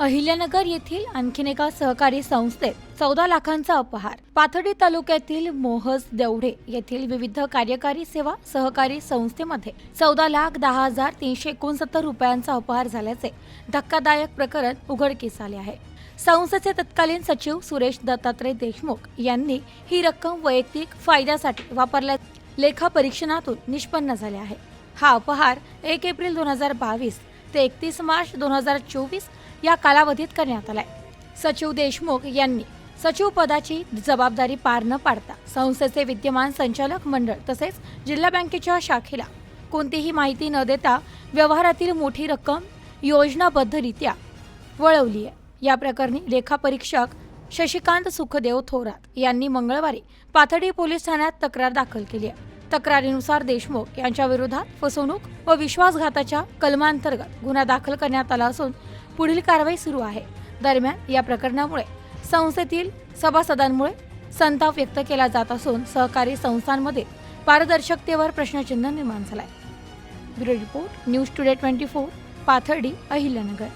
अहिल्यानगर येथील आणखीन एका सहकारी संस्थेत चौदा लाखांचा अपहार. पाथर्डी तालुक्यातील मोहज देवढे येथील विविध कार्यकारी सेवा सहकारी संस्थेमध्ये चौदा लाख दहा हजार तीनशे एकोणसत्तर रुपयांचा अपहार झाल्याचे धक्कादायक प्रकरण उघडकीस आले आहे. संस्थेचे तत्कालीन सचिव सुरेश दत्तात्रय देशमुख यांनी ही रक्कम वैयक्तिक फायद्यासाठी वापरल्या लेखा परीक्षणातून निष्पन्न झाले आहे. हा अपहार एक एप्रिल दोन हजार बावीस ते एकतीस मार्च दोन हजार चोवीस या कालावधीत करण्यात आलाय. सचिव देशमुख यांनी सचिव पदाची जबाबदारी पार न पाडता संस्थेचे विद्यमान संचालक मंडळ तसेच जिल्हा बँकेच्या शाखेला कोणतीही माहिती न देता व्यवहारातील मोठी रक्कम योजनाबद्धरित्या वळवली आहे. या प्रकरणी लेखापरीक्षक शशिकांत सुखदेव थोरात यांनी मंगळवारी पाथडी पोलीस ठाण्यात तक्रार दाखल केली आहे. तक्रारीनुसार देशमुख यांच्या विरोधात फसवणूक व विश्वासघाताच्या कलमांतर्गत गुन्हा दाखल करण्यात आला असून पुढील कारवाई सुरू आहे. दरम्यान या प्रकरणामुळे संस्थेतील सभासदांमुळे संताप व्यक्त केला जात असून सहकारी संस्थांमध्ये पारदर्शकतेवर प्रश्नचिन्ह निर्माण झालाय. Bureau report news today twenty four Pathardi Ahilyanagar.